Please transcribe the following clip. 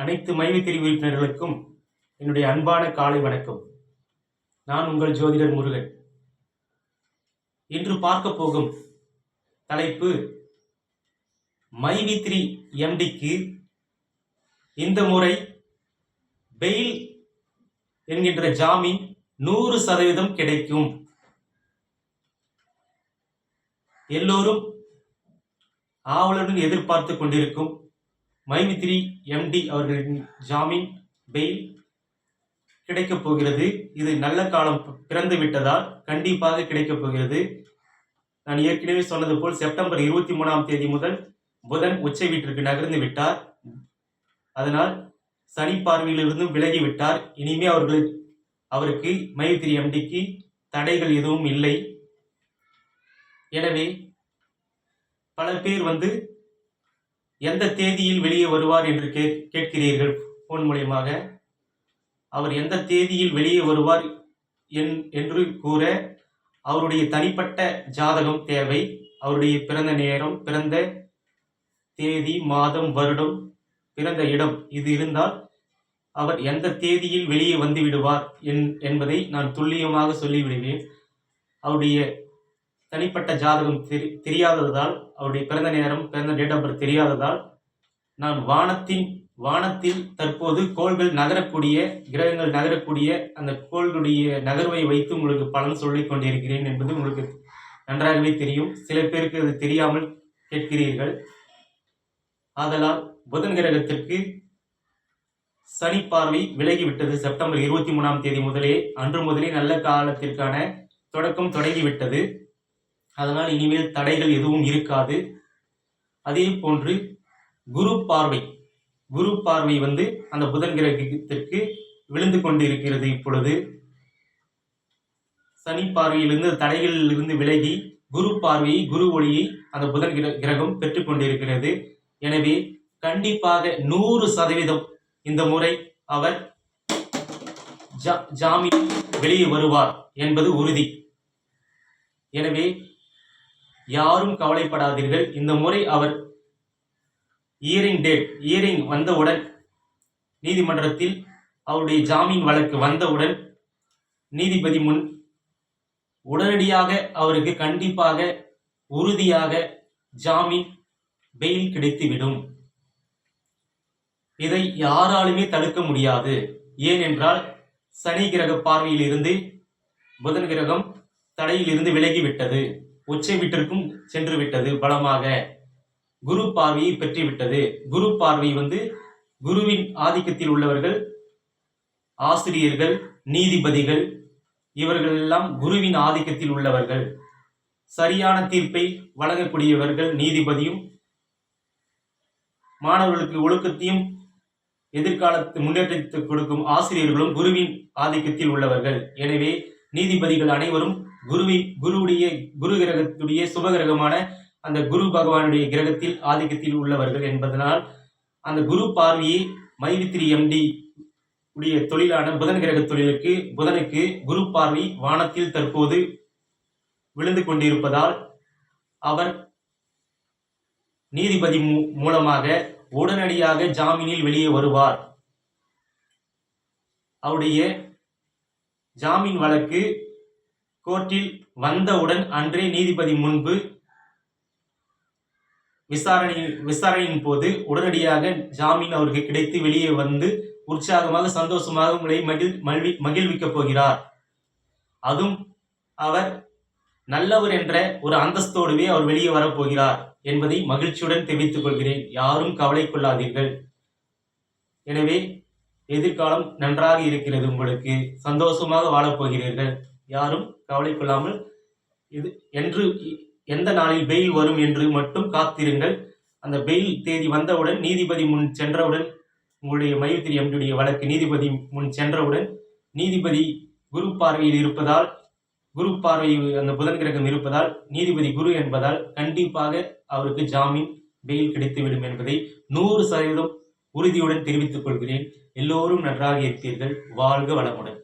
அனைத்து மைவித்திரி உறுப்பினர்களுக்கும் என்னுடைய அன்பான காலை வணக்கம். நான் உங்கள் ஜோதிடர் முருகன். இன்று பார்க்க போகும் தலைப்பு மைவித்ரி எம்டிக்கு இந்த முறை பெயில் என்கின்ற ஜாமீன் நூறு சதவீதம் கிடைக்கும். எல்லோரும் ஆவலுடன் எதிர்பார்த்து கொண்டிருக்கும் மைமித்ரி எம்டி அவர்களின் ஜாமீன் பெயில் கிடைக்கப் போகிறது. இது நல்ல காலம் பிறந்து விட்டதால் கண்டிப்பாக கிடைக்கப் போகிறது. நான் ஏற்கனவே சொன்னது போல் செப்டம்பர் இருபத்தி மூணாம் தேதி முதல் புதன் உச்சை வீட்டிற்கு நகர்ந்து விட்டார். அதனால் சனி பார்வையிலிருந்தும் விலகி விட்டார். இனிமே அவர்கள் அவருக்கு மைத்திரி எம்டிக்கு தடைகள் எதுவும் இல்லை. எனவே பல பேர் வந்து எந்த தேதியில் வெளியே வருவார் என்று கே கேட்கிறீர்கள்? ஃபோன் மூலியமாக. அவர் எந்த தேதியில் வெளியே வருவார் என் என்று கூற அவருடைய தனிப்பட்ட ஜாதகம் தேவை. அவருடைய பிறந்த நேரம் பிறந்த தேதி மாதம் வருடம் பிறந்த இடம் இது இருந்தால் அவர் எந்த தேதியில் வெளியே வந்து விடுவார் என் என்பதை நான் துல்லியமாக சொல்லிவிடுவேன். அவருடைய தனிப்பட்ட ஜாதகம் தெரி தெரியாததால் அவருடைய பிறந்த நேரம் பிறந்த டேட் ஆஃப் பர்த் தெரியாததால் நான் வானத்தின் வானத்தில் தற்போது கோள்கள் நகரக்கூடிய கிரகங்கள் நகரக்கூடிய அந்த கோள்களுடைய நகர்வை வைத்து உங்களுக்கு பலன் சொல்லிக் கொண்டிருக்கிறேன் என்பது உங்களுக்கு நன்றாகவே தெரியும். சில பேருக்கு அது தெரியாமல் கேட்கிறீர்கள். ஆதலால் புதன் கிரகத்திற்கு சனி பார்வை விலகிவிட்டது. செப்டம்பர் இருபத்தி மூணாம் தேதி முதலே அன்று முதலே நல்ல காலத்திற்கான தொடக்கம் தொடங்கிவிட்டது. அதனால் இனிமேல் தடைகள் எதுவும் இருக்காது. அதே போன்று குரு பார்வை. குரு பார்வை வந்து அந்த புதன் கிரகத்திற்கு விழுந்து கொண்டு இருக்கிறது இப்பொழுது. சனி பார்வையிலிருந்து தடைகளில் இருந்து விலகி குரு பார்வையை குரு ஒளியை அந்த புதன் கிர கிரகம் பெற்றுக்கொண்டிருக்கிறது எனவே கண்டிப்பாக நூறு சதவீதம் இந்த முறை அவர் ஜா- ஜாமீன் வெளியே வருவார் என்பது உறுதி. எனவே யாரும் கவலைப்படாதீர்கள். இந்த முறை அவர் இயரிங் டேட் இயரிங் வந்தவுடன் நீதிமன்றத்தில் அவருடைய ஜாமீன் வழக்கு வந்தவுடன் நீதிபதி முன் உடனடியாக அவருக்கு கண்டிப்பாக உறுதியாக ஜாமீன் பெயில் கிடைத்துவிடும். இதை யாராலுமே தடுக்க முடியாது. ஏனென்றால் சனி கிரக பார்வையிலிருந்து புதன் கிரகம் தடையிலிருந்து விலகிவிட்டது. உச்சை வீட்டிற்கும் சென்று விட்டது பலமாக. குரு பார்வையை பெற்றுவிட்டது குரு பார்வை வந்து குருவின் ஆதிக்கத்தில் உள்ளவர்கள் ஆசிரியர்கள் நீதிபதிகள் இவர்கள் எல்லாம் குருவின் ஆதிக்கத்தில் உள்ளவர்கள். சரியான தீர்ப்பை வழங்கக்கூடியவர்கள் நீதிபதியும் மாணவர்களுக்கு ஒழுக்கத்தையும் எதிர்காலத்து முன்னேற்றத்தை கொடுக்கும் ஆசிரியர்களும் குருவின் ஆதிக்கத்தில் உள்ளவர்கள். எனவே நீதிபதிகள் அனைவரும் குருவி குருவுடைய குரு கிரகத்துடைய சுபகிரகமான அந்த குரு பகவானுடைய கிரகத்தில் ஆதிக்கத்தில் உள்ளவர்கள் என்பதனால் அந்த குரு பார்வையை மைவித்ரி எம்டி உடைய தொழிலான புதன் கிரக தொழிலுக்கு புதனுக்கு குரு பார்வை வானத்தில் தற்போது விழுந்து கொண்டிருப்பதால் அவர் நீதிபதி மூ- மூலமாக உடனடியாக ஜாமீனில் வெளியே வருவார். அவருடைய ஜாமீன் வழக்கு கோர்ட்டில் வந்தவுடன் அன்றே நீதிபதி முன்பு விசாரணை விசாரணையின் போது உடனடியாக ஜாமீன் அவருக்கு கிடைத்து வெளியே வந்து உற்சாகமாக சந்தோஷமாக உங்களை மகிழ் மகிழ்வி மகிழ்விக்கப் போகிறார். அதுவும் அவர் நல்லவர் என்ற ஒரு அந்தஸ்தோடுவே அவர் வெளியே வரப்போகிறார் என்பதை மகிழ்ச்சியுடன் தெரிவித்துக் கொள்கிறேன். யாரும் கவலை கொள்ளாதீர்கள். எனவே எதிர்காலம் நன்றாக இருக்கிறது உங்களுக்கு. சந்தோஷமாக வாழப்போகிறீர்கள் யாரும் கவலை கொள்ளாமல் இது என்று எந்த நாளில் பெயில் வரும் என்று மட்டும் காத்திருங்கள். அந்த பெயில் தேதி வந்தவுடன் நீதிபதி முன் சென்றவுடன் உங்களுடைய மயூத்திரி எம்டியுடைய வழக்கு நீதிபதி முன் சென்றவுடன் நீதிபதி குரு பார்வையில் இருப்பதால் குரு பார்வை அந்த புதன் கிரகம் இருப்பதால் நீதிபதி குரு என்பதால் கண்டிப்பாக அவருக்கு ஜாமீன் பெயில் கிடைத்துவிடும் என்பதை நூறு சதவீதம் உறுதியுடன் தெரிவித்துக் கொள்கிறேன். எல்லோரும் நன்றாக இருப்பீர்கள். வாழ்க வளமுடன்.